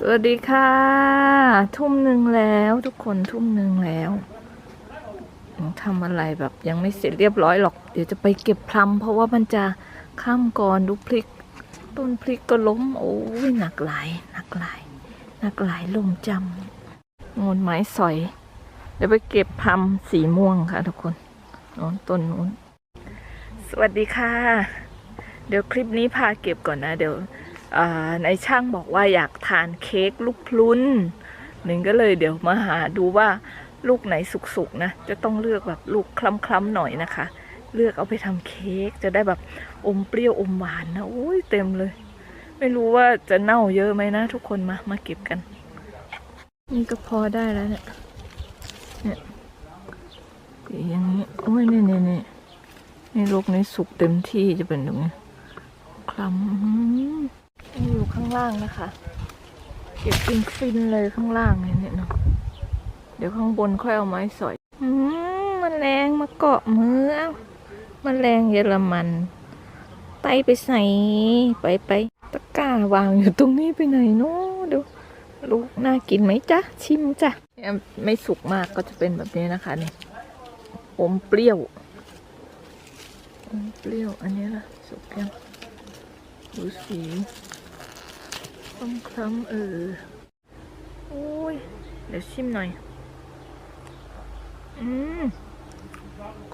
สวัสดีค่ะ ทุ่มหนึ่งแล้วทุกคนทุ่มหนึ่งแล้วทำอะไรแบบยังไม่เสร็จเรียบร้อยหรอก เดี๋ยวจะไปเก็บพลัมเพราะว่ามันจะข้ามก่อนดูพริก ต้นพริกก็ล้ม โอ้ยหนักหลายหนักหลายหนักหลายลมจำงนไม้สอย เดี๋ยวไปเก็บพลัมสีม่วงค่ะทุกคนโน้นต้นนู้น สวัสดีค่ะ เดี๋ยวคลิปนี้พาเก็บก่อนนะ เดี๋ยว ในช่างบอกว่าอยากทานเค้กลูกพลุนหนึ่งก็เลยเดี๋ยวมาหาดูว่าลูกไหนสุกๆนะ จะต้องเลือกแบบลูกคล้ำๆหน่อยนะคะ เลือกเอาไปทำเค้กจะได้แบบอมเปรี้ยวอมหวานนะอุ้ยเต็มเลย ไม่รู้ว่าจะเน่าเยอะไหมนะ ทุกคนมามาเก็บกัน นี่ก็พอได้แล้วเนี่ยเนี่ยอย่างนี้โอ้ยนี่นี่นี่นี่ลูกนี้สุกเต็มที่จะเป็นตรงนี้คล้ำ อยู่ข้างล่างนะคะ เก็บฟินฟินเลยข้างล่างเนี่ยเนี่ยเนาะเดี๋ยวข้างบนค่อยเอาไม้สอยอืมมันแรงมาเกาะมือเอามันแรงเยอรมันไตไปใส่ไปไปตะกร้าวางอยู่ตรงนี้ไปไหนเนาะดูลูกน่ากินไหมจ๊ะ ชิมจ้ะไม่สุกมากก็จะเป็นแบบนี้นะคะเนี่ยอมเปรี้ยวอมเปรี้ยวอันนี้ล่ะสุกยังดูสี ต้มคล้ำเออโอ้ย เดี๋ยวชิมหน่อย อืม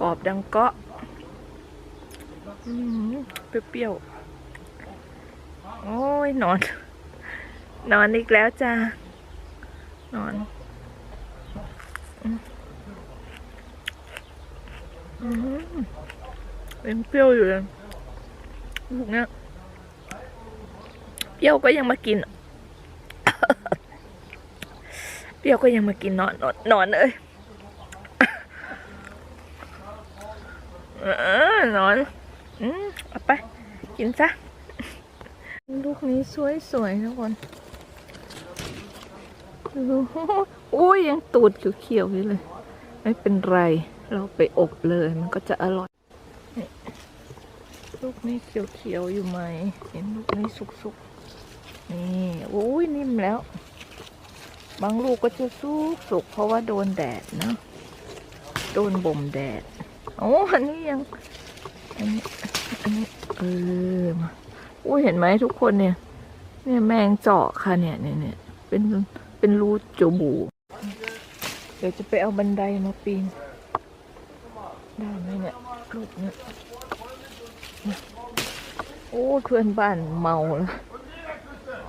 กรอบดังเกาะ อืม เปรี้ยวๆ โอ้ย นอน นอนอีกแล้วจ้านอน อืมเป็นเปรี้ยวอยู่เลยลูกเนี้ย รี้ยวก็ยังมากิน เปรี้ยวก็ยังมากินนอนนอนนอนเลยนอนอืมเอาไป กินซะ ลูกนี้สวยสวยทุกคนอุ้ยยังตูดเขียวๆอยู่เลย ไม่เป็นไร เราไปอบเลยมันก็จะอร่อยลูกนี้เขียวๆอยู่ไหม เห็นลูกนี้สุกๆ นี่โอ้ยนิ่มแล้ว บางลูกก็จะสุกสุกเพราะว่าโดนแดดเนอะโดนบ่มแดดโอ้อันนี้ยังอันนี้อันนี้เออมาอุ้ยเห็นไหมทุกคนเนี่ย เนี่ยแมงเจาะค่ะเนี่ยเนี่ยเนี่ยเป็นเป็นรูจบูเดี๋ยวจะไปเอาบันไดมาปีนได้ไหมเนี่ยลูกเนี่ยโอ้เพื่อนบ้านเมาแล้ว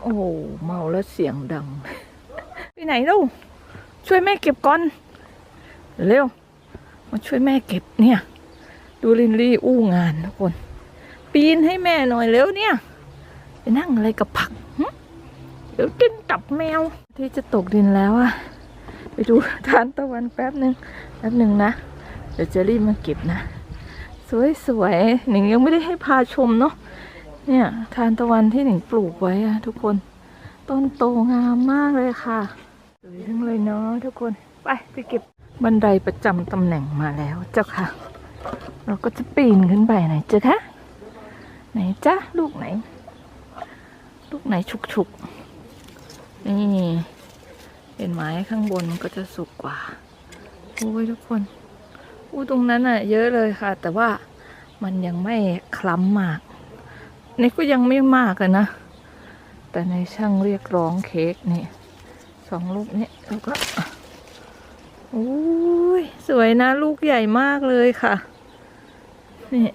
โอ้โหเมาแล้วเสียงดัง ไปไหนลูกช่วยแม่เก็บก่อน เร็ว มาช่วยแม่เก็บเนี่ย ดูลินลี่อู้งานทุกคน ปีนให้แม่หน่อยเร็วเนี่ยไปนั่งอะไรกับผักเดี๋ยวกินตับแมว ที่จะตกดินแล้วอะไปดูทานตะวันแป๊บหนึ่งแป๊บหนึ่งนะ เดี๋ยวจะรีบมาเก็บนะ สวยๆหนิงยังไม่ได้ให้พาชมเนาะ เนี่ยทานตะวันที่หนิงปลูกไว้อะทุกคน ต้นโตงามมากเลยค่ะสวยทั้งเลยเนาะทุกคนไปไปเก็บบันไดประจำตำแหน่งมาแล้วเจ้าค่ะ เราก็จะปีนขึ้นไปไหนเจ้าคะไหนจ้าลูกไหน ลูกไหนฉุกๆนี่เห็นไหมข้างบนมันก็จะสุกกว่าโอ้ยทุกคนอู้ตรงนั้นอะเยอะเลยค่ะ แต่ว่ามันยังไม่คล้ำมาก นี่ก็ยังไม่มากอะนะ แต่ในช่างเรียกร้องเค้กนี่สองลูกนี้แล้วก็โอ้ยสวยนะลูกใหญ่มากเลยค่ะ นี่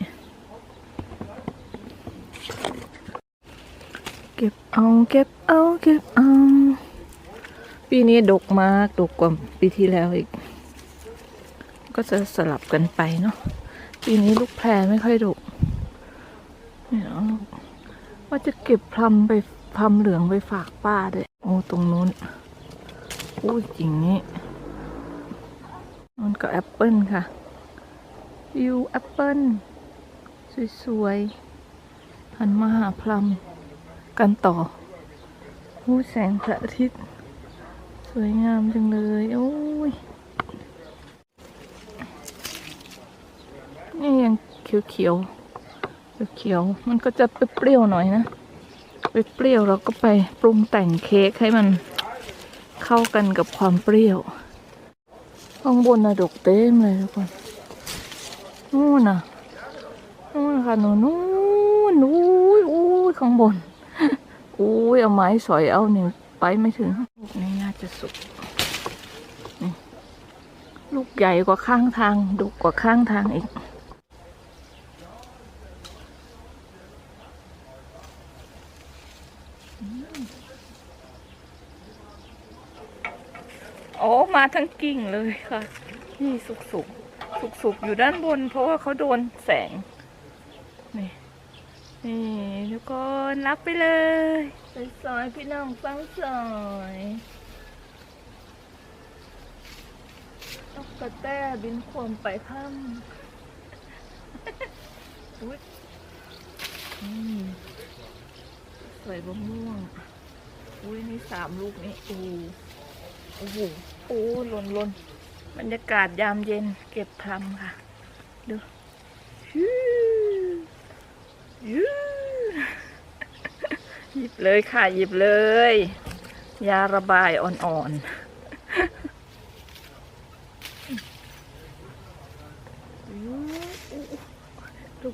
เก็บเอาเก็บเอาเก็บเอาปีนี้ดกมากดกกว่าปีที่แล้วอีก ก็จะสลับกันไปเนาะปีนี้ลูกแพรไม่ค่อยดก เนี่ยลูกว่าจะเก็บพลัมไปพลัมเหลืองไปฝากป้าด้วย โอ้ตรงนู้นอู้จริงนี้มันก็แอปเปิลค่ะวิวแอปเปิลสวยๆหันมาหาพลัมกันต่ออู้แสงพระอาทิตย์ สวยงามจังเลย โอ้ยนี่ยังเขียวเขียวๆ เขียวๆมันก็จะเปรี้ยวๆหน่อยนะเปรี้ยวๆเราก็ไปปรุงแต่งเค้กให้มันเข้ากันกับความเปรี้ยว ข้างบนน่ะดกเต็มเลยทุกคนนู่นน่ะนู่นค่ะนู่นนู่นอุ้ยอุ้ยข้างบนอุ้ยเอาไม้สอยเอาหนึ่งไปไม่ถึงลูกนี้น่าจะสุกลูกใหญ่กว่าข้างทางดกกว่าข้างทางอีก โอ้มาทั้งกิ่งเลยค่ะ นี่สุกสุกสุกสุกอยู่ด้านบน เพราะว่าเขาโดนแสง นี่ นี่ทุกคนรับไปเลยไปซอยพี่น้องฟังซอยนกกระแตบินโคมไปข้ามอุ้ย อืมใส่บะม่วง อุ้ยนี่สามลูกนี่โอ้โหโอ้โหโอ้หล่นหล่นบรรยากาศยามเย็นเก็บพลัมค่ะ ดูฮิ้วฮิ้วหยิบเลยค่ะ หยิบเลย ยาระบายอ่อนๆฮิ้วดู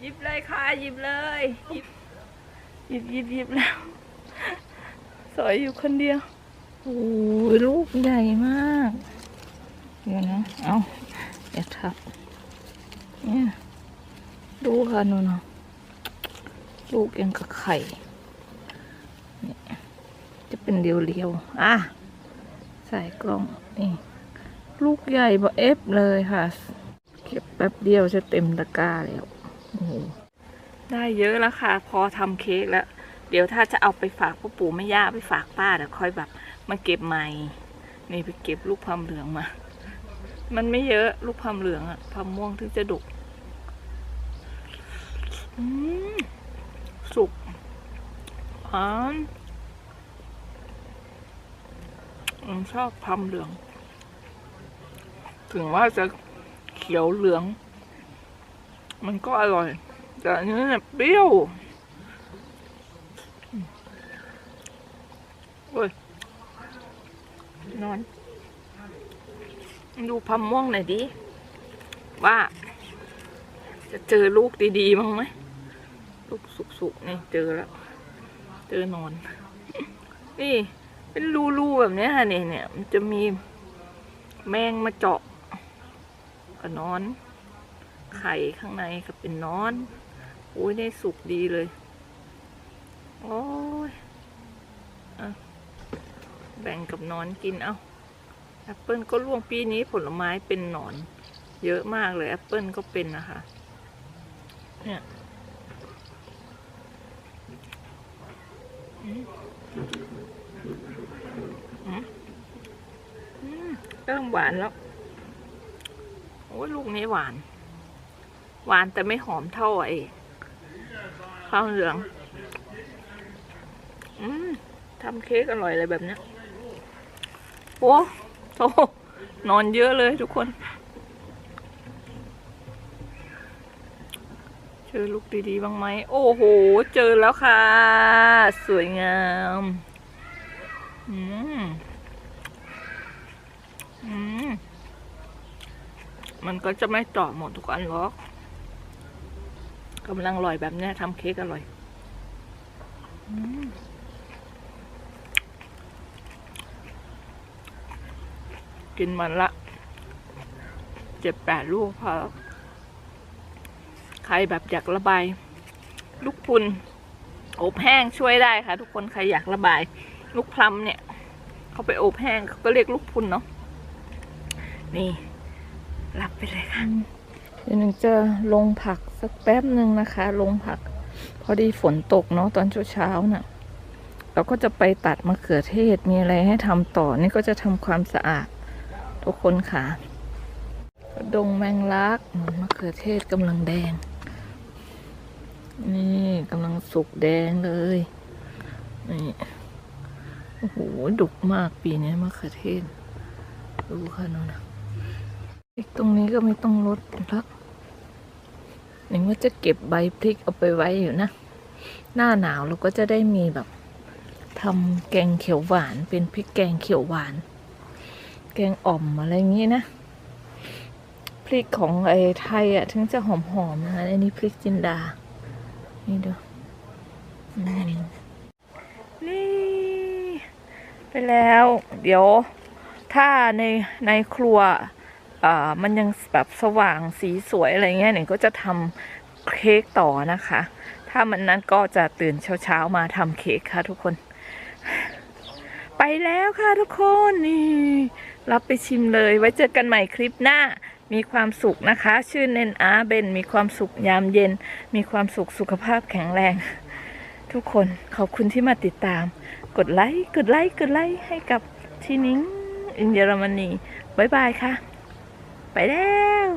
หยิบเลยค่ะ หยิบเลยหยิบ หยิบหยิบหยิบแล้ว สอยอยู่คนเดียว โอ้ยลูกใหญ่มากเดี๋ยวนะ เอาอย่าทับเนี่ยดูค่ะนูนน่ะลูกยังกับไข่เนี่ยจะเป็นเรียวๆ อะ ใส่กล้อง นี่ ลูกใหญ่บะเอฟเลยค่ะ เก็บแป๊บเดียวจะเต็มตะกร้าแล้ว โอ้ ได้เยอะแล้วค่ะ พอทำเค้กแล้ว เดี๋ยวถ้าจะเอาไปฝากพ่อปู่แม่ย่าไปฝากป้าเดี๋ยวค่อยแบบมาเก็บใหม่นี่ไปเก็บลูกพลัมเหลืองมา มันไม่เยอะลูกพลัมเหลืองอะพลัมม่วงถึงจะดกอืมสุกหวานอืมชอบพลัมเหลือง ถึงว่าจะเขียวเหลือง มันก็อร่อย แต่อันนี้เนี่ยเปรี้ยวโอ้ยนอน ดูพัมม่วงหน่อยดิ ว่า จะเจอลูกดีๆมั้งไหม ลูกสุกๆนี่เจอแล้ว เจอหนอน นี่ เป็นรูๆแบบเนี้ยค่ะเนี่ยเนี่ยมันจะมีแมงมาเจาะกับนอน ไข่ข้างในก็เป็นนอน อุ้ยได้สุกดีเลย โอ้ยอะแบ่งกับนอนกินเอาแอปเปิลก็ร่วงปีนี้ผลไม้เป็นหนอน เยอะมากเลยแอปเปิลก็เป็นนะคะ เนี่ยอืมอืมอืมเริ่มหวานแล้ว โอ้ยลูกนี้หวาน หวานแต่ไม่หอมเท่าไอ้ ข้าวเหลือง อืมทำเค้กอร่อยอะไรแบบเนี้ยโอ้โหนอนเยอะเลยทุกคน เจอลูกดีๆบ้างไหม โอ้โห เจอแล้วค่ะ สวยงาม อืม อืม มันก็จะไม่เจาะหมดทุกอันหรอก กำลังอร่อยแบบเนี้ยทำเค้กอร่อยอกินมันละเจ็ดแปดลูกพอใครแบบอยากระบาย ลูกพุนอบแห้งช่วยได้ค่ะ ทุกคนใครอยากระบาย ลูกพลัมเนี่ยเขาไปอบแห้งเขาก็เรียกลูกพุนเนาะนี่รับไปเลยค่ะ ดี๋ยวหนึ่งจะลงผักสักแป๊บหนึ่งนะคะ ลงผัก พอดีฝนตกเนาะตอนเช้าๆน่ะเราก็จะไปตัดมะเขือเทศมีอะไรให้ทำต่อ นี่ก็จะทำความสะอาดทุกคนค่ะดงแมงลักมะเขือเทศกำลังแดง นี่กำลังสุกแดงเลยนี่โอ้โหดุกมากปีนี้มะเขือเทศดูค่ะนู่นนะอีกตรงนี้ก็ไม่ต้องลดแล้ว หนึ่งว่าจะเก็บใบพริกเอาไปไว้อยู่นะ หน้าหนาวเราก็จะได้มีแบบทำแกงเขียวหวานเป็นพริกแกงเขียวหวาน แกงอ่อมอะไรอย่างงี้นะ พริกของไอ้ไทยอะถึงจะหอมๆนะอันนี้พริกจินดา นี่ดูนี่ ไปแล้ว เดี๋ยว ถ้าในในครัว มันยังแบบสว่างสีสวยอะไรเงี้ยเนี่ยก็จะทำเค้กต่อนะคะ ถ้ามันนั้นก็จะตื่นเช้าๆมาทำเค้กค่ะทุกคน ไปแล้วค่ะทุกคนนี่ รับไปชิมเลย ไว้เจอกันใหม่คลิปหน้ามีความสุขนะคะ ชื่อเนนอาเบนมีความสุขยามเย็น มีความสุขสุขภาพแข็งแรง ทุกคนขอบคุณที่มาติดตาม กดไลค์กดไลค์กดไลค์ให้กับที่นิ้งอินเยอรมนีบ๊ายบายค่ะ ไปแล้ว